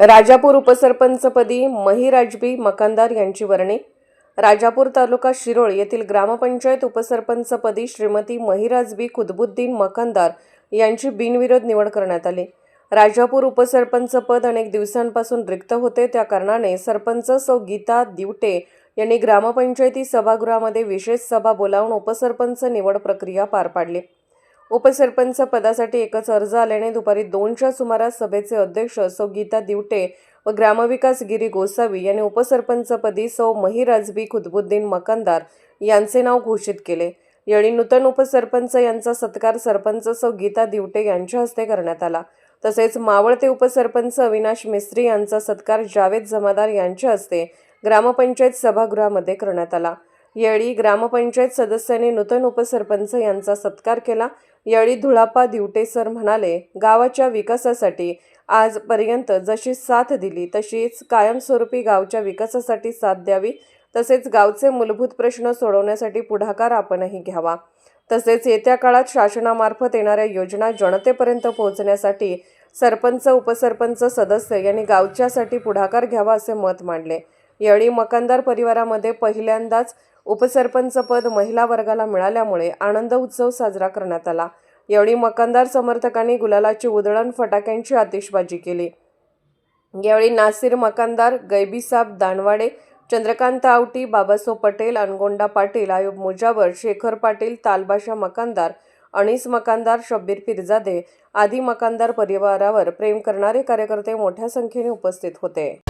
राजापूर उपसरपंचपदी महिराजबी मकानदार यांची वर्णी. राजापूर तालुका शिरोळ येथील ग्रामपंचायत उपसरपंचपदी श्रीमती महिराजबी कुतबुद्दीन मकानदार यांची बिनविरोध निवड करण्यात आली. राजापूर उपसरपंच पद अनेक दिवसांपासून रिक्त होते. त्या कारणाने सरपंच सौ गीता दिवटे यांनी ग्रामपंचायती सभागृहामध्ये विशेष सभा बोलावून उपसरपंच निवड प्रक्रिया पार पाडली. उपसरपंच पदासाठी एकच अर्ज आल्याने दुपारी दोनच्या सुमारास सभेचे अध्यक्ष सौ गीता दिवटे व ग्रामविकास गिरी गोसावी यांनी उपसरपंचपदी सौ महिराजबी खुदबुद्दीन मकानदार यांचे नाव घोषित केले. यावेळी नूतन उपसरपंच यांचा सत्कार सरपंच सौ गीता दिवटे यांच्या हस्ते करण्यात आला. तसेच मावळते उपसरपंच अविनाश मिस्त्री यांचा सत्कार जावेद जमादार यांच्या हस्ते ग्रामपंचायत सभागृहामध्ये करण्यात आला. यावेळी ग्रामपंचायत सदस्यांनी नूतन उपसरपंच यांचा सत्कार केला. यावेळी धुळापा दिवटे सर म्हणाले गावाच्या विकासासाठी आजपर्यंत जशी साथ दिली तशीच कायमस्वरूपी गावच्या विकासासाठी साथ द्यावी तसेच गावचे मूलभूत प्रश्न सोडवण्यासाठी पुढाकार आपणही घ्यावा. तसेच येत्या काळात शासनामार्फत येणाऱ्या योजना जनतेपर्यंत पोहोचण्यासाठी सरपंच उपसरपंच सदस्य यांनी गावच्यासाठी पुढाकार घ्यावा असे मत मांडले. यावेळी मकानदार परिवारामध्ये पहिल्यांदाच उपसरपंच पद महिला वर्गाला मिळाल्यामुळे आनंद उत्सव साजरा करण्यात आला. यावेळी मकानदार समर्थकांनी गुलालाची उधळण फटाक्यांची आतिषबाजी केली. यावेळी नासिर मकानदार गैबीसाब दानवाडे चंद्रकांत आवटी बाबासो पटेल अनगोंडा पाटील आयुब मुजावर शेखर पाटील तालबाशा मकानदार अणीस मकानदार शब्बीर पिरजादे आदी मकानदार परिवारावर प्रेम करणारे कार्यकर्ते मोठ्या संख्येने उपस्थित होते.